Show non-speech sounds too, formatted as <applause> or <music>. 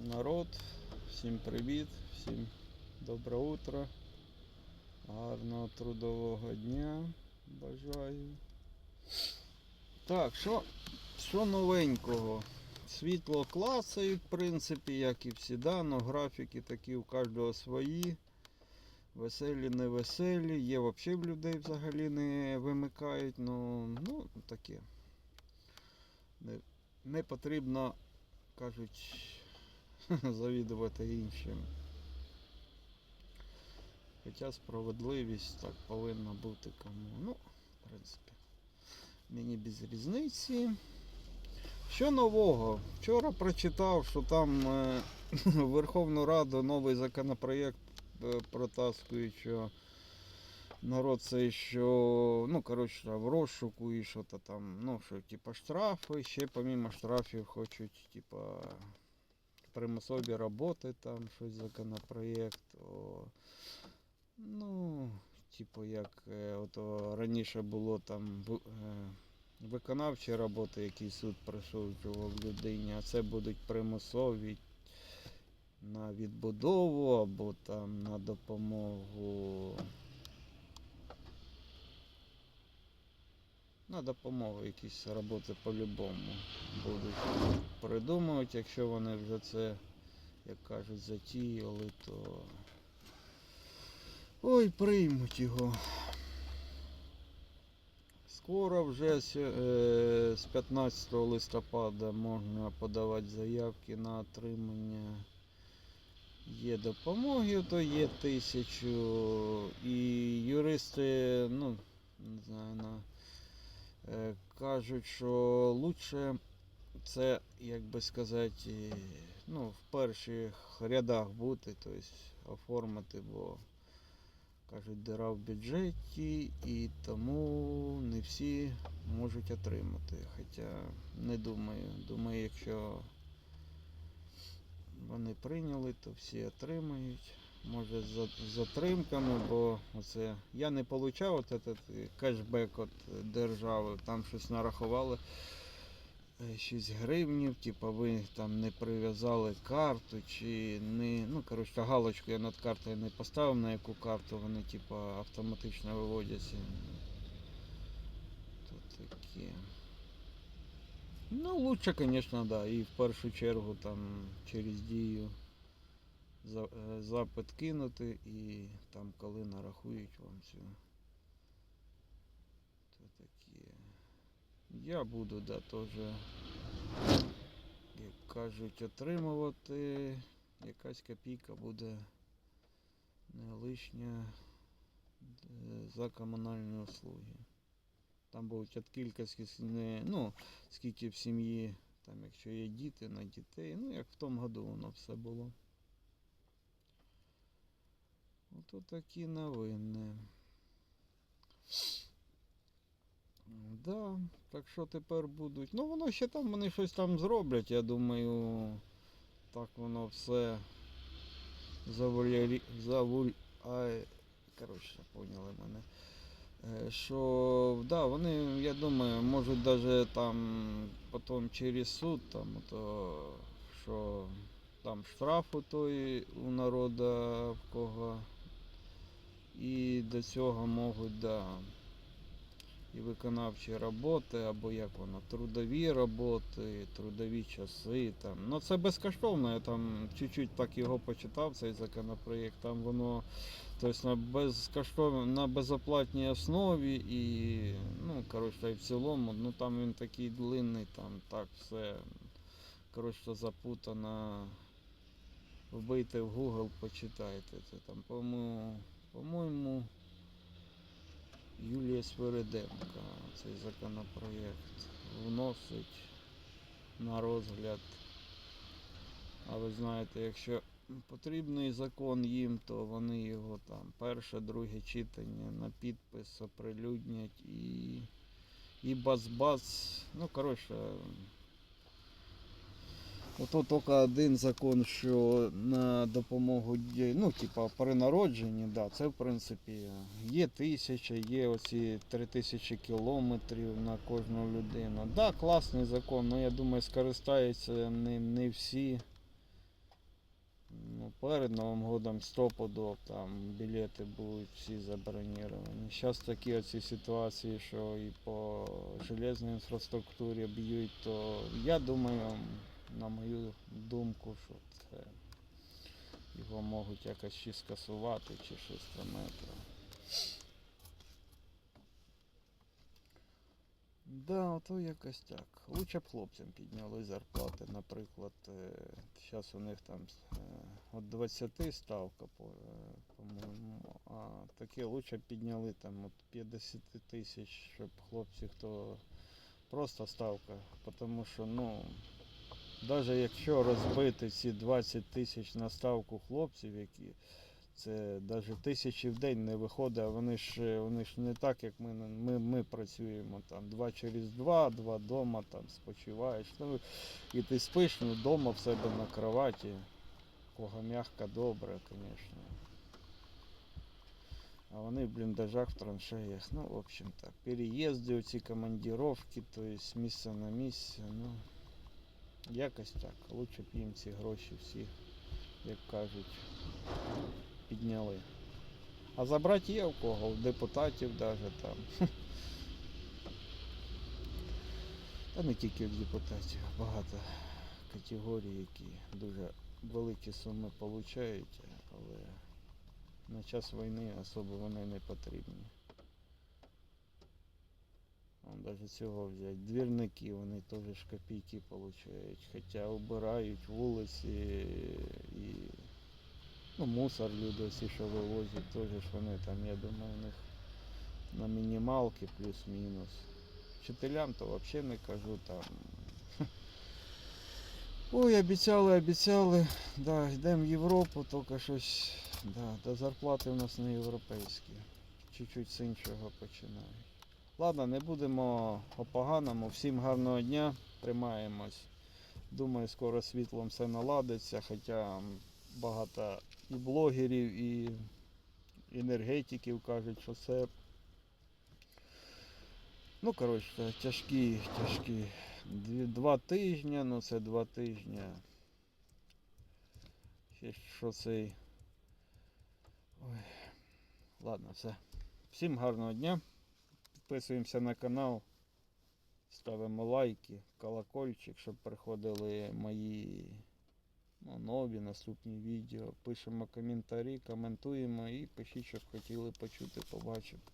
народ, всім привіт, всім добре утро, гарного трудового дня бажаю. Так, що, що новенького? Світло клацають, в принципі, як і всі, но графіки такі у кожного свої. Веселі, не веселі. Є взагалі в людей взагалі не вимикають, ну, ну таке. Не, не потрібно, кажуть, <laughs> завідувати іншим. Хоча справедливість так повинна бути кому. Ну, в принципі, мені без різниці. Що нового? Вчора прочитав, що там е, в <laughs> Верховну Раду новий законопроєкт е, протаскують, що народ це що, ну, коротше, в розшуку і що то там, ну, що, типа штрафи, ще помимо штрафів хочуть, типа, примусові роботи, там щось законопроєкт. Ну, типу, як е, ото раніше було там е, виконавчі роботи, які суд присуджував людині, а це будуть примусові на відбудову або там на допомогу. На допомогу якісь роботи по-любому будуть придумувати, якщо вони вже це, як кажуть, затіяли, то ой, приймуть його. Скоро вже з, е, 15 листопада можна подавати заявки на отримання є допомоги, то є тисячу. І юристи, ну, не знаю, на, е, кажуть, що лучше це, як би сказати, е, ну, в перших рядах бути, тобто оформити, бо кажуть, дира в бюджеті, і тому не всі можуть отримати. Хоча не думаю. Думаю, якщо вони прийняли, то всі отримають. Може з затримками, бо оце я не отримав от этот кешбек від держави, там щось нарахували. Е, 6 гривнів, типа ви там не прив'язали карту чи не. Ну, коротше, галочку я над картою не поставив, на яку карту вони типа автоматично виводяться. То таке. Ну, лучше, конечно, да. І в першу чергу там через дію е, запит кинути і там коли нарахують вам цю. То таке. Я буду, да, теж, як кажуть, отримувати. Якась копійка буде не лишня е, за комунальні услуги. Там будуть від кількості, не, ну, скільки в сім'ї, там, якщо є діти, на дітей. Ну, як в тому году воно все було. Ото такі новини. Да, так що тепер будуть. Ну воно ще там вони щось там зроблять, я думаю. Так воно все завулярі... завуль... Ай... Коротше, поняли мене. Е, Що да, вони, я думаю, можуть даже там потім через суд, там, то, що там штрафу той у народу в кого. І до цього можуть, да, і виконавчі роботи, або як воно, трудові роботи, трудові часи. Там. Ну це безкоштовно, я там чуть-чуть так його почитав, цей законопроєкт. Там воно тобто, на безкоштовно, на безоплатній основі і ну, коротше, і в цілому, ну там він такий длинний, там так все коротше, запутано. Вбийте в Google, почитайте. Це там, по-моєму, по-моєму, Юлія Свериденка цей законопроєкт вносить на розгляд. А ви знаєте, якщо потрібний закон їм, то вони його там перше, друге читання на підпис оприлюднять і, і бац-бац. Ну, коротше, Ото тільки один закон, що на допомогу ну, типа при народженні, да, це в принципі є тисяча, є оці три тисячі кілометрів на кожну людину. Да, класний закон, але я думаю, скористаються ним не всі. Ну, перед Новим годом стопудов там білети будуть всі заброніровані. Зараз такі оці ситуації, що і по железній інфраструктурі б'ють, то я думаю, на мою думку, що це його можуть якось чи скасувати, чи щось там. ето. Да, ото якось так. Лучше б хлопцям підняли зарплати, наприклад. Зараз у них там е, от 20 ставка, е, по-моєму, а таке лучше б підняли там от 50 тисяч, щоб хлопці, хто просто ставка. Тому що, ну, навіть якщо розбити ці 20 тисяч на ставку хлопців, які це навіть тисячі в день не виходить, а вони ж, е, вони ж не так, як ми, ми, ми працюємо там два через два, два вдома там спочиваєш. Ну, і ти спиш ну, вдома в себе на кроваті. Кого м'яко, добре, звісно. А вони в бліндажах, в траншеях. Ну, в общем так. Переїзди, оці командировки, то есть з місця на місце. Ну, якось так. Лучше б їм ці гроші всі, як кажуть, підняли. А забрати є у кого, у депутатів навіть там. <laughs> Та не тільки у депутатів, багато категорій, які дуже великі суми отримують, але на час війни особо вони не потрібні. Вон навіть цього взяти. Двірники, вони теж копійки отримують, хоча убирають вулиці і ну, мусор люди всі, що вивозять, теж вони там, я думаю, у них на мінімалки плюс-мінус. Вчителям то взагалі не кажу там. <laughs> Ой, обіцяли, обіцяли. Да, йдемо в Європу, тільки щось. Да, до зарплати в нас не європейські. Чуть-чуть з іншого починають. Ладно, не будемо по поганому. Всім гарного дня. Тримаємось. Думаю, скоро світлом все наладиться, хоча багато і блогерів, і енергетиків кажуть, що це. Ну, коротше, тяжкі, тяжкі. Два тижні, ну це два тижні. Ще що цей. Ой. Ладно, все. Всім гарного дня. Підписуємося на канал. Ставимо лайки, колокольчик, щоб приходили мої ну, нові наступні відео. Пишемо коментарі, коментуємо і пишіть, щоб хотіли почути, побачити.